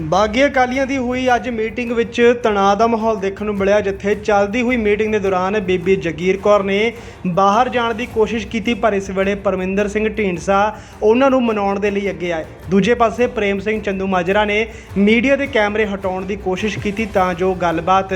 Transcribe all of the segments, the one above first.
ਬਾਗੀ ਅਕਾਲੀਆਂ ਦੀ ਹੋਈ ਅੱਜ ਮੀਟਿੰਗ ਵਿੱਚ ਤਣਾਅ ਦਾ ਮਾਹੌਲ ਦੇਖਣ ਨੂੰ ਮਿਲਿਆ, ਜਿੱਥੇ ਚੱਲਦੀ ਹੋਈ ਮੀਟਿੰਗ ਦੇ ਦੌਰਾਨ ਬੀਬੀ ਜਗੀਰ ਕੌਰ ਨੇ ਬਾਹਰ ਜਾਣ ਦੀ ਕੋਸ਼ਿਸ਼ ਕੀਤੀ, ਪਰ ਇਸ ਵੇਲੇ ਪਰਮਿੰਦਰ ਸਿੰਘ ਢੀਂਡਸਾ ਉਹਨਾਂ ਨੂੰ ਮਨਾਉਣ ਦੇ ਲਈ ਅੱਗੇ ਆਏ। ਦੂਜੇ ਪਾਸੇ ਪ੍ਰੇਮ ਸਿੰਘ ਚੰਦੂ ਮਾਜਰਾ ਨੇ ਮੀਡੀਆ ਦੇ ਕੈਮਰੇ ਹਟਾਉਣ ਦੀ ਕੋਸ਼ਿਸ਼ ਕੀਤੀ ਤਾਂ ਜੋ ਗੱਲਬਾਤ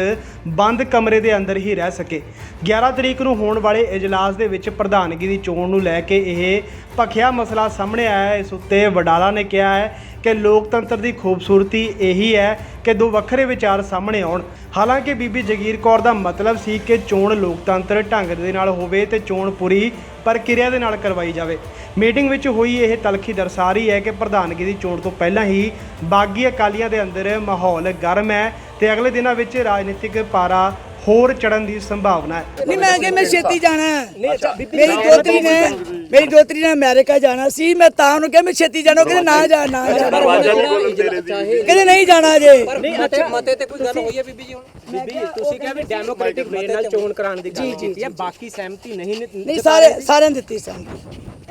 ਬੰਦ ਕਮਰੇ ਦੇ ਅੰਦਰ ਹੀ ਰਹਿ ਸਕੇ। 11 ਤਰੀਕ ਨੂੰ ਹੋਣ ਵਾਲੇ ਇਜਲਾਸ ਦੇ ਵਿੱਚ ਪ੍ਰਧਾਨਗੀ ਦੀ ਚੋਣ ਨੂੰ ਲੈ ਕੇ ਇਹ ਭਖਿਆ ਮਸਲਾ ਸਾਹਮਣੇ ਆਇਆ ਹੈ। ਇਸ ਉੱਤੇ ਵਡਾਲਾ ਨੇ ਕਿਹਾ ਹੈ ਕਿ ਲੋਕਤੰਤਰ ਦੀ ਖੂਬਸੂਰਤੀ ਇਹੀ ਹੈ ਕਿ ਦੋ ਵੱਖਰੇ ਵਿਚਾਰ ਸਾਹਮਣੇ ਆਉਣ। ਹਾਲਾਂਕਿ ਬੀਬੀ ਜਗੀਰ ਕੌਰ ਦਾ ਮਤਲਬ ਸੀ ਕਿ ਚੋਣ ਲੋਕਤੰਤਰ ਢੰਗ ਦੇ ਨਾਲ ਹੋਵੇ ਤੇ ਚੋਣ ਪੂਰੀ ਪ੍ਰਕਿਰਿਆ ਦੇ ਨਾਲ ਕਰਵਾਈ ਜਾਵੇ। ਮੀਟਿੰਗ ਵਿੱਚ ਹੋਈ ਇਹ ਤਲਖੀ ਦਰਸਾ ਰਹੀ ਹੈ ਕਿ ਪ੍ਰਧਾਨਗੀ ਦੀ ਚੋਣ ਤੋਂ ਪਹਿਲਾਂ ਹੀ ਬਾਗੀ ਅਕਾਲੀਆਂ ਦੇ ਅੰਦਰ ਮਾਹੌਲ ਗਰਮ ਹੈ ਤੇ ਅਗਲੇ ਦਿਨਾਂ ਵਿੱਚ ਰਾਜਨੀਤਿਕ ਪਾਰਾ ਹੋਰ ਚੜਨ ਦੀ ਸੰਭਾਵਨਾ ਹੈ। ਨਹੀਂ ਮੈਂ ਕਿ ਮੈਂ ਛੇਤੀ ਜਾਣਾ। ਹੈ। ਮੇਰੀ ਦੋਤਰੀ ਨੇ ਮੇਰੀ ਦੋਤਰੀ ਨੇ ਅਮਰੀਕਾ ਜਾਣਾ ਸੀ ਮੈਂ ਤਾਂ ਉਹਨੂੰ ਕਿਹਾ ਮੈਂ ਛੇਤੀ ਜਾਣਾ। ਉਹ ਕਹਿੰਦੇ ਨਾ ਜਾ ਨਾ ਜਾ। ਕਹਿੰਦੇ ਨਹੀਂ ਜਾਣਾ ਜੇ ਨਹੀਂ ਅੱਛਾ। ਮਤੇ ਤੇ ਕੋਈ ਗੱਲ ਹੋਈ ਹੈ ਬੀਬੀ ਜੀ ਹੁਣ? ਬੀਬੀ ਤੁਸੀਂ ਕਿਹਾ ਵੀ ਡੈਮੋਕ੍ਰੈਟਿਕ ਵੇ ਨਾਲ ਚੋਣ ਕਰਾਉਣ ਦੀ ਗੱਲ ਕੀਤੀ ਹੈ ਬਾਕੀ ਸਹਿਮਤੀ ਨਹੀਂ ਨਹੀਂ ਸਾਰੇ ਸਾਰਿਆਂ ਨੇ ਦਿੱਤੀ ਸਾਨੂੰ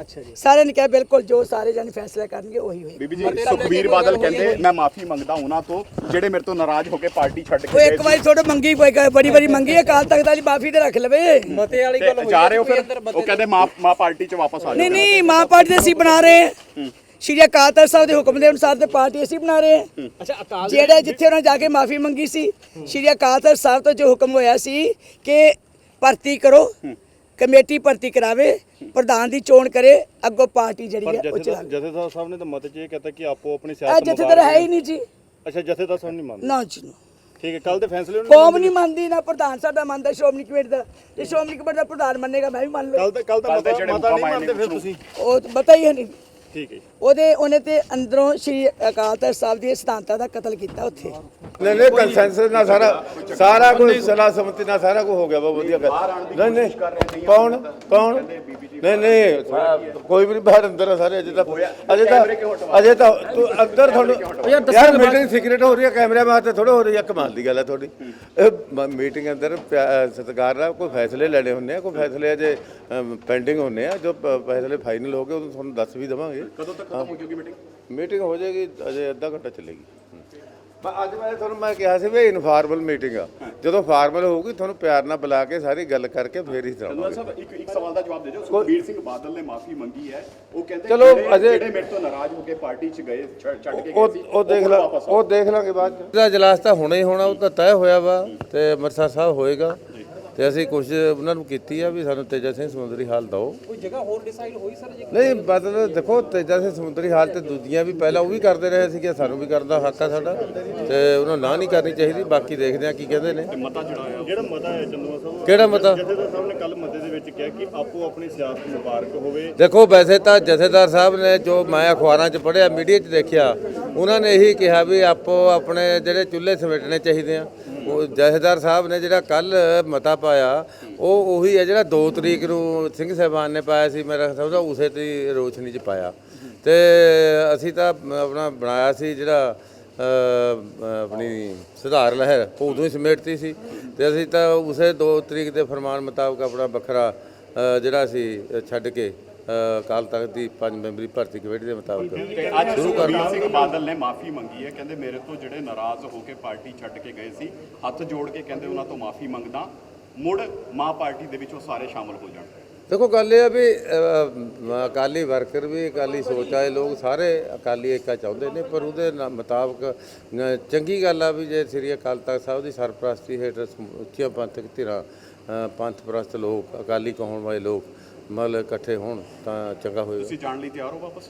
ਅੱਛਾ ਜੀ। ਸਾਰਿਆਂ ਨੇ ਕਿਹਾ ਬਿਲਕੁਲ ਜੋ ਸਾਰੇ ਜਣ ਫੈਸਲਾ ਕਰਨਗੇ ਉਹੀ ਹੋਏਗਾ। ਬੀਬੀ ਜੀ ਸੁਖਬੀਰ ਬਾਦਲ ਕਹਿੰਦੇ ਮੈਂ ਮਾਫੀ ਮੰਗਦਾ ਉਹਨਾਂ ਤੋਂ ਜਿਹੜੇ ਮੇਰੇ ਤੋਂ ਨਾਰਾਜ਼ ਹੋ ਕੇ ਪਾਰਟੀ ਛੱਡ ਕੇ ਗਏ ਇੱਕ ਵਾਰੀ ਥੋੜਾ ਮੰਗੀ ਕੋਈ ਬੜੀ ਬੜੀ ਮੰਗੀ ਹੈ ਕਾਲ ਤੱਕ ਦਾ ਮਾਫੀ ਤੇ ਰੱਖ ਲਵੇ। ਮਤੇ ਵਾਲੀ ਗੱਲ ਹੋਈ ਜਾ ਰਹੇ ਹੋ ਫਿਰ? ਉਹ ਕਹਿੰਦੇ ਮਾਂ ਮਾਂ ਪਾਰਟੀ ਚ ਵਾਪਸ ਆ ਨਹੀਂ ਜਾਓ। ਨਹੀਂ ਮਾਂ ਪਾਰਟੀ ਦੇ ਅਸੀਂ ਬਣਾ ਰਹੇ ਹਾਂ। ਸ਼੍ਰੀ ਅਕਾਲ ਤਖਤ ਸਾਹਿਬ ਦੇ ਹੁਕਮ ਦੇ ਅਨੁਸਾਰ ਤੇ ਪਾਰਟੀ ਅਸੀਂ ਬਣਾ ਰਹੇ ਹਾਂ। ਅੱਛਾ ਅਕਾਲ ਜਿਹੜੇ ਜਿੱਥੇ ਉਹਨਾਂ ਜਾ ਕੇ ਮਾਫੀ ਮੰਗੀ ਸੀ ਸ਼੍ਰੀ ਅਕਾਲ ਤਖਤ ਸਾਹਿਬ ਤੋਂ ਜੋ ਹੁਕਮ ਹੋਇਆ ਸੀ ਕਿ ਭਰਤੀ ਕਰੋ। ਕਮੇਟੀ ਭਰਤੀ ਕਰਾਵੇ ਪ੍ਰਧਾਨ ਦੀ ਚੋਣ ਕਰੇ ਅੱਗੋਂ ਪਾਰਟੀ ਜਿਹੜੀ ਹੈ ਉਹ ਚਲਾਵੇ। ਜਥੇਦਾਰ ਸਾਹਿਬ ਨੇ ਤਾਂ ਮਤ ਚ ਇਹ ਕਹਤਾ ਕਿ ਆਪੋ ਆਪਣੀ ਸਿਆਸਤ ਜਥੇਦਾਰ ਹੈ ਹੀ ਨਹੀਂ ਜੀ। ਅੱਛਾ ਜਥੇਦਾਰ ਸਾਹਿਬ ਨਹੀਂ ਮੰਨਦੇ? ਨਾ ਜੀ ਨਾ। ਠੀਕ ਹੈ ਕੱਲ ਦੇ ਫੈਸਲੇ ਨੂੰ ਕੌਮ ਨਹੀਂ ਮੰਨਦੀ ਨਾ ਪ੍ਰਧਾਨ ਸਾਡਾ ਮੰਨਦਾ ਸ਼੍ਰੋਮਣੀ ਕਮੇਟੀ ਦਾ। ਜੇ ਸ਼੍ਰੋਮਣੀ ਕਮੇਟੀ ਦਾ ਪ੍ਰਧਾਨ ਮੰਨੇਗਾ ਮੈਂ ਵੀ ਮੰਨ ਲਵਾਂ ਕੱਲ ਤੇ ਕੱਲ ਦੇ ਮਤਾ ਨਹੀਂ ਮੰਨਦੇ ਫਿਰ। ਤੁਸੀਂ? ਉਹ ਤਾਂ ਪਤਾ ਹੀ ਹੈ ਨਹੀਂ ਠੀਕ ਹੈ ਜੀ। ਉਹਦੇ ਉਹਨੇ ਤੇ ਅੰਦਰੋਂ ਸ਼੍ਰੀ ਅਕਾਲ ਤਖਤ ਸਾਹਿਬ ਦੀ ਸਿਧਾਂਤਾਂ ਦਾ ਕਤਲ ਕੀਤਾ ਉੱਥੇ। ਨਹੀਂ ਨਹੀਂ ਕੰਸੈਂਸਸ ਨਾਲ ਸਾਰਾ ਸਾਰਾ ਕੁਝ ਸਲਾਹ ਸੰਮਤੀ ਨਾਲ ਸਾਰਾ ਕੁਝ ਹੋ ਗਿਆ ਬਹੁਤ ਵਧੀਆ ਗੱਲ। ਨਹੀਂ ਨਹੀਂ। ਕੌਣ? ਕੌਣ? ਨਹੀਂ ਨਹੀਂ। ਕੋਈ ਵੀ ਨਹੀਂ ਬਾਹਰ ਅੰਦਰ ਆ ਸਾਰੇ ਅਜੇ ਤਾਂ ਅਜੇ ਤਾਂ ਅਜੇ ਤਾਂ ਤੂੰ ਅੰਦਰ ਤੁਹਾਨੂੰ ਯਾਰ ਮੀਟਿੰਗ ਸੀਕ੍ਰੀਟ ਹੋ ਰਹੀ ਹੈ ਕੈਮਰੇ ਵਾਸਤੇ ਥੋੜਾ ਹੋ ਰਹੀ ਹੈ ਕਮਾਲ ਦੀ ਗੱਲ ਹੈ ਤੁਹਾਡੀ। ਇਹ ਮੀਟਿੰਗ ਅੰਦਰ ਸਤਿਕਾਰ ਨਾਲ ਕੋਈ ਫੈਸਲੇ ਲੈਣੇ ਹੁੰਦੇ ਆ ਕੋਈ ਫੈਸਲੇ ਅਜੇ ਪੈਂਡਿੰਗ ਹੁੰਦੇ ਆ ਜੋ ਫੈਸਲੇ ਫਾਈਨਲ ਹੋ ਗਏ ਉਹ ਤੁਹਾਨੂੰ ਦੱਸ ਵੀ ਦਵਾਂਗੇ। ਕਦੋਂ ਤੱਕ ਖਤਮ ਹੋ। ਜਾਊਗੀ ਮੀਟਿੰਗ ਮੀਟਿੰਗ ਹੋ ਜਾਏਗੀ ਅਜੇ ਅੱਧਾ ਘੰਟਾ ਚੱਲੇਗੀ। ਮੈਂ ਅੱਜ ਮੈਂ ਤੁਹਾਨੂੰ ਮੈਂ ਕਿਹਾ ਸੀ ਵੀ ਇਨਫਾਰਮਲ ਮੀਟਿੰਗ ਆ। ਜਦੋਂ ਫਾਰਮਲ ਹੋਊਗੀ ਤੁਹਾਨੂੰ ਪਿਆਰ ਨਾਲ ਬੁਲਾ ਕੇ ਸਾਰੀ ਗੱਲ ਕਰਕੇ ਫੇਰ ਹੀ ਚਲਾਵਾਂਗੇ ਸਾਹਿਬ ਇੱਕ ਇੱਕ ਸਵਾਲ ਦਾ ਜਵਾਬ ਦੇ ਦਿਓ। ਸੁਖਬੀਰ ਸਿੰਘ ਬਾਦਲ ਨੇ ਮਾਫੀ ਮੰਗੀ ਹੈ। ਉਹ ਕਹਿੰਦੇ ਚਲੋ, ਜਿਹੜੇ- ਅਜੇ- ਜਿਹੜੇ ਮੇਰੇ ਤੋਂ ਨਾਰਾਜ਼ ਹੋ ਕੇ ਪਾਰਟੀ ਚ ਗਏ ਛੱਡ ਛੱਡ ਕੇ ਗਏ ਉਹ ਸੀ ਉਹ ਦੇਖ ਲਾ ਵਾਪਸ ਆਓ। ਉਹ ਦੇਖ ਲਾਂਗੇ ਬਾਅਦ ਚ। ਦਾ ਜਲਾਸ ਤਾਂ ਹੋਣਾ ਹੀ ਹੋਣਾ ਉਹ ਤਾਂ ਤੈਅ ਹੋਇਆ ਵਾ ਤੇ ਅੰਮ੍ਰਿਤਸਰ ਸਾਹਿਬ ਹੋਏਗਾ। ਤੇ ਅਸੀਂ ਕੁਝ ਉਹਨਾਂ ਨੂੰ ਕੀਤੀ ਆ ਵੀ ਸਾਨੂੰ ਤੇਜਾ ਸਿੰਘ ਸਮੁੰਦਰੀ ਹਾਲ ਦਿਓ। ਕੋਈ ਜਗ੍ਹਾ ਹੋਰ ਡਿਸਾਈਡ ਹੋਈ ਸਰ ਜੀ? ਨਹੀਂ ਮਤਲਬ ਦੇਖੋ ਤੇਜਾ ਸਿੰਘ ਸਮੁੰਦਰੀ ਹਾਲ ਤੇ ਦੂਜੀਆਂ ਵੀ ਪਹਿਲਾਂ ਉਹ ਵੀ ਕਰਦੇ ਰਹੇ ਸੀ ਕਿ ਸਾਨੂੰ ਵੀ ਕਰਨ ਦਾ ਹੱਕ ਆ ਸਾਡਾ। ਤੇ ਉਹਨਾਂ ਨਾ ਨਹੀਂ ਕਰਨੀ ਚਾਹੀਦੀ ਬਾਕੀ ਦੇਖਦੇ ਆ ਕੀ ਕਹਿੰਦੇ ਨੇ। ਜਿਹੜਾ ਮਤਾ ਹੈ ਚੰਦੂਆ ਸਾਹਿਬ ਕਿਹੜਾ ਮਤਾ? ਜਥੇਦਾਰ ਸਾਹਿਬ ਨੇ ਕੱਲ ਮਤੇ ਦੇ ਵਿੱਚ ਕਿਹਾ ਕਿ ਆਪੋ ਆਪਣੀ ਸਿਆਸਤ ਮੁਬਾਰਕ ਹੋਵੇ। ਦੇਖੋ ਵੈਸੇ ਤਾਂ ਜਥੇਦਾਰ ਸਾਹਿਬ ਨੇ ਜੋ ਮੈਂ ਅਖਬਾਰਾਂ 'ਚ ਪੜ੍ਹਿਆ ਮੀਡੀਆ 'ਚ ਦੇਖਿਆ ਉਹਨਾਂ ਨੇ ਇਹੀ ਕਿਹਾ ਵੀ ਆਪੋ ਆਪਣੇ ਜਿਹੜੇ ਚੁੱਲ੍ਹੇ ਸਮੇਟਣੇ ਚਾਹੀਦੇ ਆ। ਉਹ ਜਥੇਦਾਰ ਸਾਹਿਬ ਨੇ ਜਿਹੜਾ ਕੱਲ ਮਤਾ ਪਾਇਆ ਉਹ ਉਹੀ ਹੈ ਜਿਹੜਾ 2 ਤਰੀਕ ਨੂੰ ਸਿੰਘ ਸਾਹਿਬਾਨ ਨੇ ਪਾਇਆ ਸੀ ਮੇਰਾ ਸਮਝਦਾ ਉਸੇ ਦੀ ਰੋਸ਼ਨੀ 'ਚ ਪਾਇਆ। ਤੇ ਅਸੀਂ ਤਾਂ ਆਪਣਾ ਬਣਾਇਆ ਸੀ ਜਿਹੜਾ ਆਪਣੀ ਸੁਧਾਰ ਲਹਿਰ ਉਹ ਉਦੋਂ ਹੀ ਸਮੇਟਤੀ ਸੀ। ਤੇ ਅਸੀਂ ਤਾਂ ਉਸੇ 2 ਤਰੀਕ ਦੇ ਫਰਮਾਨ ਮੁਤਾਬਕ ਆਪਣਾ ਵੱਖਰਾ ਜਿਹੜਾ ਸੀ ਛੱਡ ਕੇ ਅ, ਅਕਾਲ ਤਖਤ ਦੀ ਪੰਜ ਮੈਂਬਰੀ ਭਰਤੀ ਕਮੇਟੀ ਦੇ ਮੁਤਾਬਕ ਤੇ ਅੱਜ ਸੁਖਬੀਰ ਸਿੰਘ ਬਾਦਲ ਨੇ ਮਾਫੀ ਮੰਗੀ ਹੈ। ਕਹਿੰਦੇ ਮੇਰੇ ਤੋਂ ਜਿਹੜੇ ਨਾਰਾਜ਼ ਹੋ ਕੇ ਪਾਰਟੀ ਛੱਡ ਕੇ ਗਏ ਸੀ ਹੱਥ ਜੋੜ ਕੇ ਕਹਿੰਦੇ ਉਹਨਾਂ ਤੋਂ ਮਾਫੀ ਮੰਗਦਾ। ਮੁੜ ਮਾਂ ਪਾਰਟੀ ਦੇ ਵਿੱਚ ਉਹ ਸਾਰੇ ਸ਼ਾਮਲ ਹੋ ਜਾਣ। ਦੇਖੋ ਗੱਲ ਇਹ ਆ ਵੀ ਅਕਾਲੀ ਵਰਕਰ ਵੀ ਅਕਾਲੀ ਸੋਚ ਵਾਲੇ ਲੋਕ ਸਾਰੇ ਅਕਾਲੀ ਏਕਾ ਚਾਹੁੰਦੇ ਨੇ ਪਰ ਉਹਦੇ ਮੁਤਾਬਕ ਚੰਗੀ ਗੱਲ ਆ ਵੀ ਜੇ ਸ੍ਰੀ ਅਕਾਲ ਤਖਤ ਸਾਹਿਬ ਦੀ ਸਰਪ੍ਰਸਤੀ ਹੇਠ ਉੱਚੀਆਂ ਪੰਥਕ ਧਿਰਾਂ ਪੰਥ ਪ੍ਰਸਤ ਲੋਕ ਅਕਾਲੀ ਕਹਾਉਣ ਵਾਲੇ ਲੋਕ ਮਤਲਬ ਇਕੱਠੇ ਹੋਣ ਤਾਂ ਚੰਗਾ ਹੋਏਗਾ। ਤੁਸੀਂ ਜਾਣ ਲਈ ਤਿਆਰ ਹੋ ਵਾਪਸ?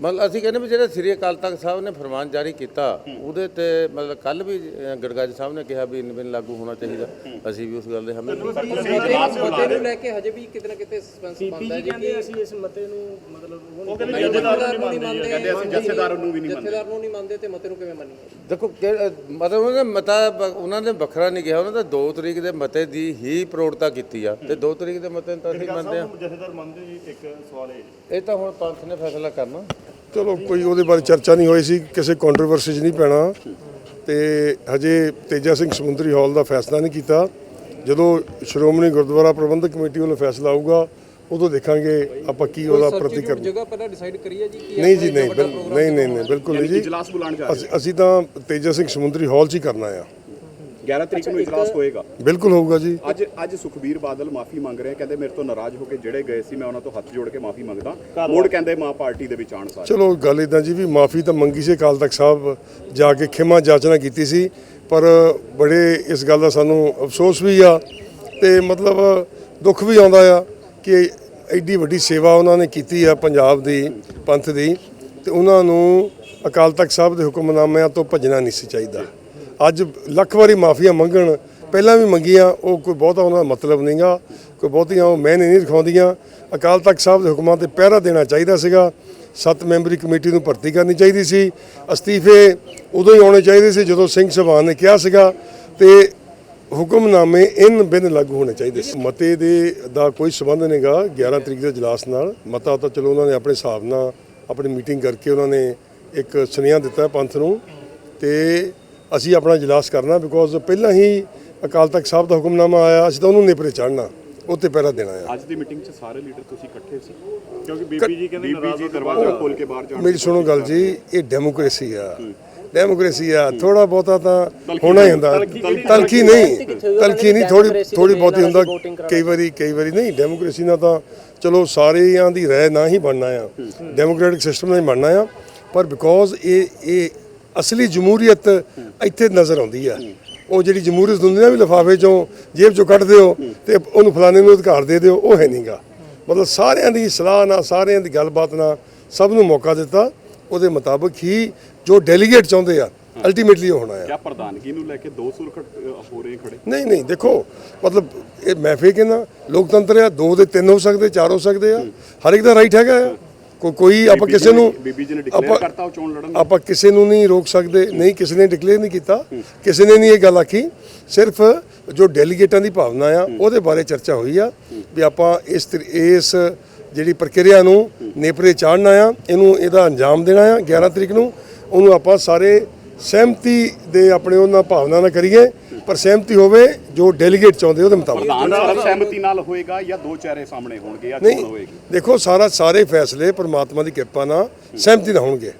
ਮਤਲਬ ਅਸੀਂ ਕਹਿੰਦੇ ਵੀ ਜਿਹੜਾ ਸ੍ਰੀ ਅਕਾਲ ਤਖਤ ਸਾਹਿਬ ਨੇ ਫਰਮਾਨ ਜਾਰੀ ਕੀਤਾ ਉਹਦੇ ਤੇ ਮਤਲਬ ਕੱਲ ਵੀ ਗੜਗੱਜ ਸਾਹਿਬ ਨੇ ਕਿਹਾ ਵੀ ਇਨ ਬਿਨ ਲਾਗੂ ਹੋਣਾ ਚਾਹੀਦਾ। ਅਸੀਂ ਵੀ ਉਸ ਗੱਲ ਦੇ ਹਮੇ ਮਤੇ ਨੂੰ ਲੈ ਕੇ ਹਜੇ ਵੀ ਕਿਤੇ ਨਾ ਕਿਤੇ ਸਸਪੈਂਸ ਹੈ ਜੀ ਕਿ ਅਸੀਂ ਇਸ ਮਤੇ ਨੂੰ ਮਤਲਬ ਉਹ ਕਹਿੰਦੇ ਜਥੇਦਾਰ ਨੂੰ ਨਹੀਂ ਮੰਨਦੇ। ਕਹਿੰਦੇ ਅਸੀਂ ਜਥੇਦਾਰ ਨੂੰ ਵੀ ਨਹੀਂ ਮੰਨਦੇ। ਜਥੇਦਾਰ ਨੂੰ ਨਹੀਂ ਮੰਨਦੇ ਤੇ ਮਤੇ ਨੂੰ ਕਿਵੇਂ ਮੰਨੀਏ? ਦੇਖੋ ਮਤਲਬ ਉਹਨਾਂ ਨੇ ਮਤਾ ਉਹਨਾਂ ਨੇ ਵੱਖਰਾ ਨਹੀਂ ਕਿਹਾ। ਉਹਨਾਂ ਨੇ 2 ਤਰੀਕ ਦੇ ਮਤੇ ਦੀ ਹੀ ਪ੍ਰੋੜਤਾ ਕੀਤੀ ਆ। ਤੇ 2 ਤਰੀਕ ਦੇ ਮਤੇ ਨੂੰ ਤਾਂ ਅਸੀਂ ਮੰਨਦੇ ਆ। ਜਥੇਦਾਰ ਮੰਨਦੇ ਜੀ ਇੱਕ ਸਵਾਲ ਇਹ। ਇਹ ਤਾਂ ਹੁਣ ਪੰਥ ਨੇ ਫੈਸਲਾ ਕਰਨਾ। ਚਲੋ ਕੋਈ ਉਹਦੇ ਬਾਰੇ ਚਰਚਾ ਨਹੀਂ ਹੋਈ ਸੀ ਕਿਸੇ ਕੰਟਰੋਵਰਸੀ 'ਚ ਨਹੀਂ ਪੈਣਾ। ਤੇ ਹਜੇ ਤੇਜਾ ਸਿੰਘ ਸਮੁੰਦਰੀ ਹਾਲ ਦਾ ਫੈਸਲਾ ਨਹੀਂ ਕੀਤਾ। ਜਦੋਂ ਸ਼੍ਰੋਮਣੀ ਗੁਰਦੁਆਰਾ ਪ੍ਰਬੰਧਕ ਕਮੇਟੀ ਵੱਲੋਂ ਫੈਸਲਾ ਆਊਗਾ ਉਦੋਂ ਦੇਖਾਂਗੇ ਆਪਾਂ ਕੀ ਉਹਦਾ ਪ੍ਰਤੀਕਰਮ ਜਗ੍ਹਾ ਪਹਿਲਾਂ ਡਿਸਾਈਡ ਕਰੀਏ ਜੀ ਕੀ ਨਹੀਂ ਜੀ ਨਹੀਂ ਨਹੀਂ ਨਹੀਂ ਨਹੀਂ ਬਿਲਕੁਲ ਨਹੀਂ ਜੀ। ਅਸੀਂ ਤਾਂ ਤੇਜਾ ਸਿੰਘ ਸਮੁੰਦਰੀ ਹਾਲ 'ਚ ਹੀ ਕਰਨਾ ਆ। 11 ਤਰੀਕ ਨੂੰ ਇਜਲਾਸ ਹੋਏਗਾ। ਬਿਲਕੁਲ ਹੋਊਗਾ ਜੀ। ਅੱਜ ਅੱਜ ਸੁਖਬੀਰ ਬਾਦਲ ਮਾਫੀ ਮੰਗ ਰਹੇ ਆ ਕਹਿੰਦੇ ਮੇਰੇ ਤੋਂ ਨਾਰਾਜ਼ ਹੋ ਕੇ ਜਿਹੜੇ ਗਏ ਸੀ ਮੈਂ ਉਹਨਾਂ ਤੋਂ ਹੱਥ ਜੋੜ ਕੇ ਮਾਫੀ ਮੰਗਦਾ। ਮੁੜ ਕਹਿੰਦੇ ਮਾਂ ਪਾਰਟੀ ਦੇ ਵਿੱਚ ਆਣ ਸਾਰੇ। ਚਲੋ ਗੱਲ ਇਦਾਂ ਜੀ ਵੀ ਮਾਫੀ ਤਾਂ ਮੰਗੀ ਸੀ ਅਕਾਲ ਤਖਤ ਸਾਹਿਬ ਜਾ ਕੇ ਖਿਮਾ ਜਾਚਨਾ ਕੀਤੀ ਸੀ ਪਰ ਬੜੇ ਇਸ ਗੱਲ ਦਾ ਸਾਨੂੰ ਅਫਸੋਸ ਵੀ ਆ ਤੇ ਮਤਲਬ ਦੁੱਖ ਵੀ ਆਉਂਦਾ ਆ ਕਿ ਐਡੀ ਵੱਡੀ ਸੇਵਾ ਉਹਨਾਂ ਨੇ ਕੀਤੀ ਆ ਪੰਜਾਬ ਦੀ ਪੰਥ ਦੀ ਤੇ ਉਹਨਾਂ ਨੂੰ ਅਕਾਲ ਤਖਤ ਸਾਹਿਬ ਦੇ ਹੁਕਮਨਾਮਿਆਂ ਤੋਂ ਭੱਜਣਾ ਨਹੀਂ ਸੀ ਚਾਹੀਦਾ। ਅੱਜ ਲੱਖ ਵਾਰੀ ਮਾਫੀਆਂ ਮੰਗਣ, ਪਹਿਲਾਂ ਵੀ ਮੰਗੀਆਂ, ਉਹ ਕੋਈ ਬਹੁਤਾ ਉਹਨਾਂ ਦਾ ਮਤਲਬ ਨਹੀਂਗਾ, ਕੋਈ ਬਹੁਤੀਆਂ ਉਹ ਮੈਨੇ ਨਹੀਂ ਦਿਖਾਉਂਦੀਆਂ। ਅਕਾਲ ਤਖਤ ਸਾਹਿਬ ਦੇ ਹੁਕਮਾਂ ਤੇ ਪਹਿਰਾ ਦੇਣਾ ਚਾਹੀਦਾ ਸੀਗਾ। ਸੱਤ ਮੈਂਬਰੀ ਕਮੇਟੀ ਨੂੰ ਭਰਤੀ ਕਰਨੀ ਚਾਹੀਦੀ ਸੀ। ਅਸਤੀਫੇ ਉਦੋਂ ਹੀ ਆਉਣੇ ਚਾਹੀਦੇ ਸੀ, ਜਦੋਂ ਸਿੰਘ ਸਭਾ ਨੇ ਕਿਹਾ ਸੀਗਾ ਤੇ ਹੁਕਮਨਾਮੇ ਇਨ ਬਿਨ ਲਾਗੂ ਹੋਣੇ ਚਾਹੀਦੇ ਸੀ। ਮਤੇ ਦੇ ਦਾ ਕੋਈ ਸਬੰਧ ਨਹੀਂਗਾ 11 ਤਰੀਕ ਦੇ ਇਜਲਾਸ ਨਾਲ। ਮਤਾ ਤਾਂ ਚਲੋ ਉਹਨਾਂ ਨੇ ਆਪਣੇ ਹਿਸਾਬ ਨਾਲ ਆਪਣੀ ਮੀਟਿੰਗ ਕਰਕੇ ਉਹਨਾਂ ਨੇ ਇੱਕ ਸੁਨੇਹਾ ਦਿੱਤਾ ਪੰਥ ਨੂੰ ਤੇ ਅਸੀਂ ਆਪਣਾ ਇਜਲਾਸ ਕਰਨਾ ਬਿਕੋਜ਼ ਪਹਿਲਾਂ ਹੀ ਅਕਾਲ ਤਖਤ ਸਾਹਿਬ ਦਾ ਹੁਕਮਨਾਮਾ ਆਇਆ ਅਸੀਂ ਤਾਂ ਉਹਨੂੰ ਨੇਪਰੇ ਚੜਨਾ ਉੱਤੇ ਪਹਿਰਾ ਦੇਣਾ ਆ ਅੱਜ ਦੀ ਮੀਟਿੰਗ 'ਚ ਸਾਰੇ ਲੀਡਰ ਤੁਸੀਂ ਇਕੱਠੇ ਸੀ? ਕਿਉਂਕਿ ਬੀਬੀ ਜੀ ਕਹਿੰਦੇ ਬੀਬੀ ਨਾਰਾਜ਼ ਜੀ ਦਰਵਾਜ਼ਾ ਖੋਲ ਕੇ ਬਾਹਰ ਜਾਣ। ਮੇਰੀ ਸੁਣੋ ਗੱਲ ਜੀ ਇਹ ਡੈਮੋਕ੍ਰੇਸੀ ਆ। ਡੈਮੋਕ੍ਰੇਸੀ ਆ। ਥੋੜਾ ਬਹੁਤਾ ਤਾਂ ਹੋਣਾ ਹੀ ਹੁੰਦਾ। ਤਲਖੀ ਨਹੀਂ। ਤਲਖੀ ਨਹੀਂ ਥੋੜੀ ਥੋੜੀ ਬਹੁਤੀ ਹੁੰਦਾ ਕਈ ਵਾਰੀ ਕਈ ਵਾਰੀ ਨਹੀਂ ਡੈਮੋਕ੍ਰੇਸੀ ਨਾਲ ਤਾਂ ਚਲੋ ਸਾਰਿਆਂ ਦੀ ਰਾਏ ਨਾ ਹੀ ਬਣਨਾ ਆ। ਡੈਮੋਕ੍ਰੈਟਿਕ ਸਿਸਟਮ ਨਾਲ ਹੀ ਬਣਨਾ ਆ। ਪਰ ਬਿਕੋਜ਼ ਇਹ ਇਹ ਅਸਲੀ ਜਮਹੂਰੀਅਤ ਇੱਥੇ ਨਜ਼ਰ ਆਉਂਦੀ ਆ। ਉਹ ਜਿਹੜੀ ਜਮਹੂਰੀਅਤ ਹੁੰਦੀ ਨਾ ਵੀ ਲਿਫਾਫੇ ਚੋਂ ਜੇਬ ਚੋਂ ਕੱਢ ਦਿਓ ਤੇ ਉਹਨੂੰ ਫਲਾਣੇ ਨੂੰ ਅਧਿਕਾਰ ਦੇ ਦਿਓ ਉਹ ਹੈ ਨਹੀਂਗਾ ਮਤਲਬ ਸਾਰਿਆਂ ਦੀ ਸਲਾਹ ਨਾਲ ਸਾਰਿਆਂ ਦੀ ਗੱਲਬਾਤ ਨਾਲ ਸਭ ਨੂੰ ਮੌਕਾ ਦਿੱਤਾ। ਉਹਦੇ ਮੁਤਾਬਕ ਹੀ ਜੋ ਡੈਲੀਗੇਟ ਚਾਹੁੰਦੇ ਆ ਅਲਟੀਮੇਟਲੀ ਹੋਣਾ ਆ ਕਿਆ ਪ੍ਰਧਾਨਗੀ ਨੂੰ ਲੈ ਕੇ ਦੋ ਸੁਰ ਖੜ- ਅ, ਹੋ ਰਹੇ ਖੜੇ? ਨਹੀਂ ਨਹੀਂ ਦੇਖੋ ਮਤਲਬ ਇਹ ਮੈਂ ਫੇਰ ਕਹਿੰਦਾ ਲੋਕਤੰਤਰ ਆ ਦੋ ਦੇ ਤਿੰਨ ਹੋ ਸਕਦੇ ਚਾਰ ਹੋ ਸਕਦੇ ਆ। ਹਰ ਇੱਕ ਦਾ ਰਾਈਟ ਹੈਗਾ ਆ ਕੋਈ ਆਪਾਂ ਕਿਸੇ ਨੂੰ ਬੀਬੀ ਜੀ ਨੇ ਡਿਕਲੇਅਰ ਕਰਤਾ ਉਹ ਚੋਣ ਲੜਨ ਆਪਾਂ ਕਿਸੇ ਨੂੰ ਨਹੀਂ ਰੋਕ ਸਕਦੇ ਨਹੀਂ ਕਿਸੇ ਨੇ ਡਿਕਲੇਅਰ ਨਹੀਂ ਕੀਤਾ। ਕਿਸੇ ਨੇ ਨਹੀਂ ਇਹ ਗੱਲ ਆਖੀ। ਸਿਰਫ ਜੋ ਡੈਲੀਗੇਟਾਂ ਦੀ ਭਾਵਨਾ ਆ ਉਹਦੇ ਬਾਰੇ ਚਰਚਾ ਹੋਈ ਆ ਵੀ ਆਪਾਂ ਇਸ ਇਸ ਜਿਹੜੀ ਪ੍ਰਕਿਰਿਆ ਨੂੰ ਨੇਪਰੇ ਚਾੜਨਾ ਆ ਇਹਨੂੰ ਇਹਦਾ ਅੰਜਾਮ ਦੇਣਾ ਆ। 11 ਤਰੀਕ ਨੂੰ ਉਹਨੂੰ ਆਪਾਂ ਸਾਰੇ ਸਹਿਮਤੀ ਦੇ ਆਪਣੇ ਉਹਨਾਂ ਭਾਵਨਾ ਨਾਲ ਕਰੀਏ। ਪਰ ਸਹਿਮਤੀ ਹੋਵੇ ਜੋ ਡੈਲੀਗੇਟ ਚਾਹੁੰਦੇ ਉਹਦੇ ਮੁਤਾਬਕ। ਪ੍ਰਧਾਨ ਸਰਬ ਸਹਿਮਤੀ ਨਾਲ ਹੋਏਗਾ ਜਾਂ ਦੋ ਚਿਹਰੇ ਸਾਹਮਣੇ ਹੋਣਗੇ ਜਾਂ ਚੋਣ ਹੋਏਗੀ? ਦੇਖੋ ਸਾਰਾ ਸਾਰੇ ਫੈਸਲੇ ਪ੍ਰਮਾਤਮਾ ਦੀ ਕਿਰਪਾ ਨਾਲ ਸਹਿਮਤੀ ਨਾਲ ਹੋਣਗੇ।